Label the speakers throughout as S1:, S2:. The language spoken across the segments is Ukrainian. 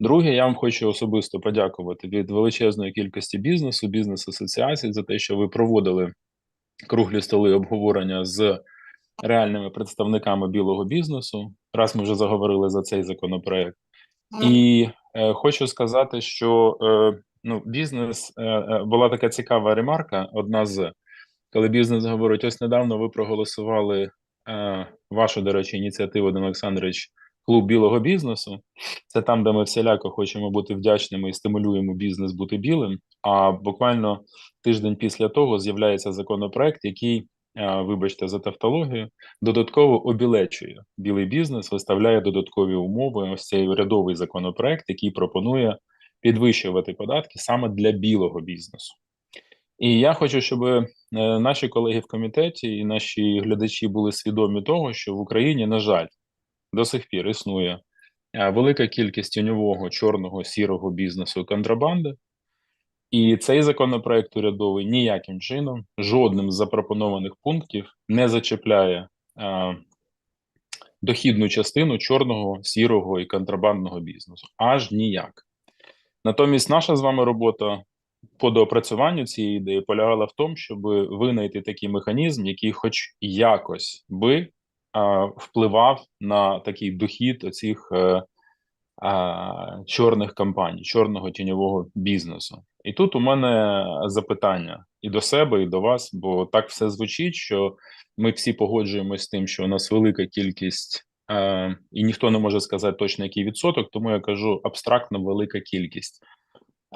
S1: Друге, я вам хочу особисто подякувати від величезної кількості бізнесу, бізнес-асоціацій за те, що ви проводили круглі столи обговорення з реальними представниками білого бізнесу. Раз ми вже заговорили за цей законопроект, і е, хочу сказати, що е, ну, бізнес е, е, була така цікава ремарка. Одна з коли бізнес говорить: ось недавно ви проголосували е, вашу, до речі, ініціативу Ден Олександрович, клуб білого бізнесу. Це там, де ми всіляко хочемо бути вдячними і стимулюємо бізнес бути білим. А буквально тиждень після того з'являється законопроект, який, е, вибачте, за тавтологію, додатково обілечує білий бізнес, виставляє додаткові умови. Ось цей урядовий законопроект, який пропонує підвищувати податки саме для білого бізнесу. І я хочу, щоб е, наші колеги в комітеті і наші глядачі були свідомі того, що в Україні, на жаль, до сих пір існує велика кількість тіньового чорного сірого бізнесу контрабанди, і цей законопроект урядовий ніяким чином, жодним з запропонованих пунктів не зачепляє а, дохідну частину чорного, сірого і контрабандного бізнесу. Аж ніяк. Натомість, наша з вами робота по доопрацюванню цієї ідеї полягала в тому, щоб винайти такий механізм, який, хоч якось би впливав на такий дохід оцих е, чорних компаній, чорного тіньового бізнесу. І тут у мене запитання і до себе, і до вас, бо так все звучить, що ми всі погоджуємося з тим, що у нас велика кількість, е, і ніхто не може сказати точно який відсоток, тому я кажу абстрактно велика кількість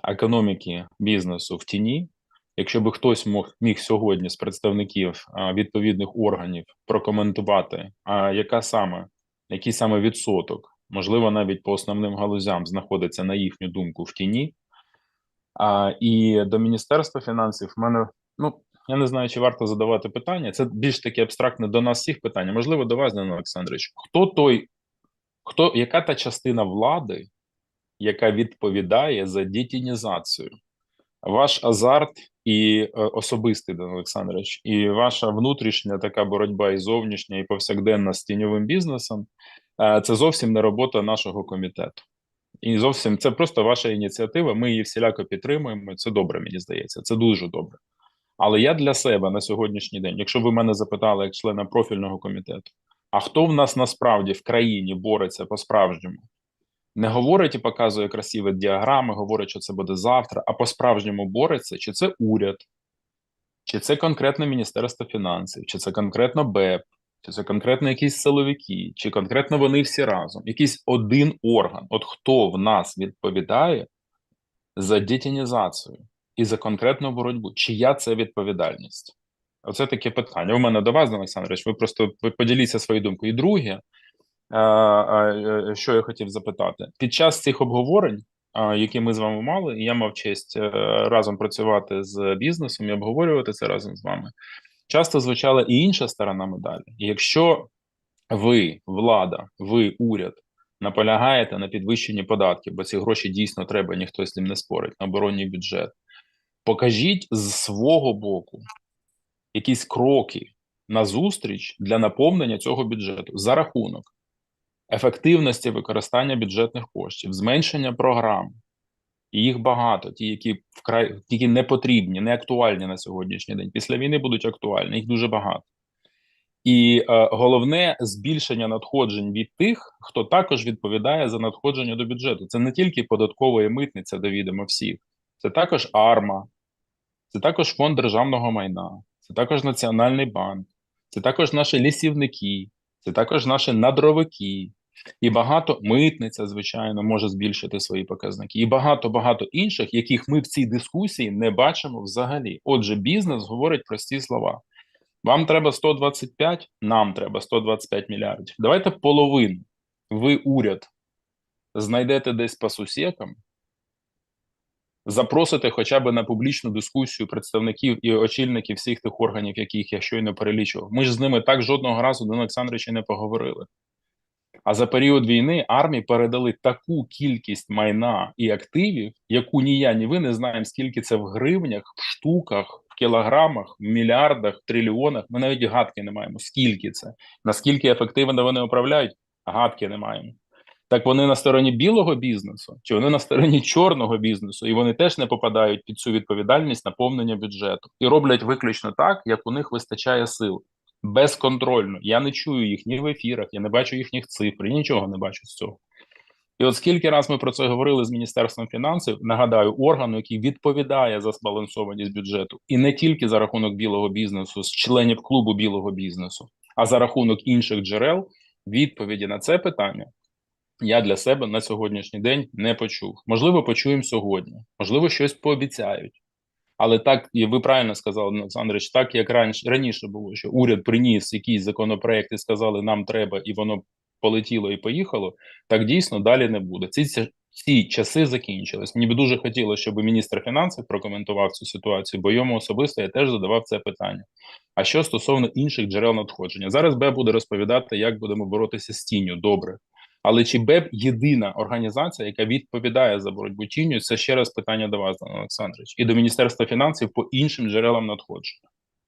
S1: економіки бізнесу в тіні. Якщо би хтось мог міг сьогодні з представників відповідних органів прокоментувати, а яка саме який саме відсоток, можливо, навіть по основним галузям знаходиться на їхню думку в тіні. А, І до Міністерства фінансів в мене ну я не знаю, чи варто задавати питання. Це більш таке абстрактне до нас всіх питання. Можливо, до вас, Данило Олександрович, хто той, хто яка та частина влади, яка відповідає за дітінізацію. Ваш азарт і е, особистий Дан Олександрович, і ваша внутрішня така боротьба і зовнішня, і повсякденна з тіньовим бізнесом е, це зовсім не робота нашого комітету. І зовсім це просто ваша ініціатива. Ми її всіляко підтримуємо. Це добре, мені здається, це дуже добре. Але я для себе на сьогоднішній день, якщо ви мене запитали як члена профільного комітету, а хто в нас насправді в країні бореться по справжньому не говорить і показує красиві діаграми, говорить, що це буде завтра, а по-справжньому бореться, чи це уряд, чи це конкретно Міністерство фінансів, чи це конкретно БЕП, чи це конкретно якісь силовики, чи конкретно вони всі разом, якийсь один орган. От хто в нас відповідає за детінізацію і за конкретну боротьбу, чия це відповідальність? Оце таке питання. У мене до вас, Олександрович, ви просто ви поділіться своєю думкою. І друге, що я хотів запитати під час цих обговорень, які ми з вами мали, я мав честь е, разом працювати з бізнесом і обговорювати це разом з вами. Часто звучала і інша сторона медалі. Якщо ви, влада, ви уряд, наполягаєте на підвищенні податків, бо ці гроші дійсно треба, ніхто з ним не спорить на оборонний бюджет. Покажіть з свого боку якісь кроки на зустріч для наповнення цього бюджету за рахунок ефективності використання бюджетних коштів, зменшення програм. І їх багато, ті, які вкрай тільки не потрібні, не актуальні на сьогоднішній день. Після війни будуть актуальні, їх дуже багато. І е, головне збільшення надходжень від тих, хто також відповідає за надходження до бюджету. Це не тільки податкова і митниця, де відомо всіх, це також АРМА, це також фонд державного майна, це також Національний банк, це також наші лісівники, це також наші надровики, і багато митниця, звичайно, може збільшити свої показники, і багато багато інших, яких ми в цій дискусії не бачимо взагалі. Отже, бізнес говорить прості слова. Вам треба 125, нам треба 125 мільярдів. Давайте половину. Ви уряд знайдете десь по сусікам, запросите хоча б на публічну дискусію представників і очільників всіх тих органів, яких я щойно перелічував. Ми ж з ними так жодного разу до Олександровича не поговорили. А за період війни армії передали таку кількість майна і активів, яку ні я, ні ви не знаємо, скільки це в гривнях, в штуках, в кілограмах, в мільярдах, трильйонах. Ми навіть гадки не маємо. Скільки це, наскільки ефективно вони управляють, гадки не маємо. Так вони на стороні білого бізнесу, чи вони на стороні чорного бізнесу, і вони теж не попадають під цю відповідальність наповнення бюджету і роблять виключно так, як у них вистачає сил безконтрольно. Я не чую їх ні в ефірах, я не бачу їхніх цифр, нічого не бачу з цього. І от скільки раз ми про це говорили з міністерством фінансів, нагадаю, органу, який відповідає за збалансованість бюджету, і не тільки за рахунок білого бізнесу, з членів клубу білого бізнесу, а за рахунок інших джерел, відповіді на це питання я для себе на сьогоднішній день не почув. Можливо, почуємо сьогодні, можливо, щось пообіцяють. Але так, і ви правильно сказали, Олександрович, так як раніше раніше було, що уряд приніс якийсь законопроект і сказали, нам треба, і воно полетіло і поїхало. Так дійсно далі не буде. Ці ці часи закінчились. Мені би дуже хотілося, щоб міністр фінансів прокоментував цю ситуацію, бо йому особисто я теж задавав це питання. А що стосовно інших джерел надходження, зараз Б буде розповідати, як будемо боротися з тінню. Добре. Але чи БЕБ єдина організація, яка відповідає за боротьбу тінню? Це ще раз питання до вас, Олександрович, і до Міністерства фінансів по іншим джерелам надходження.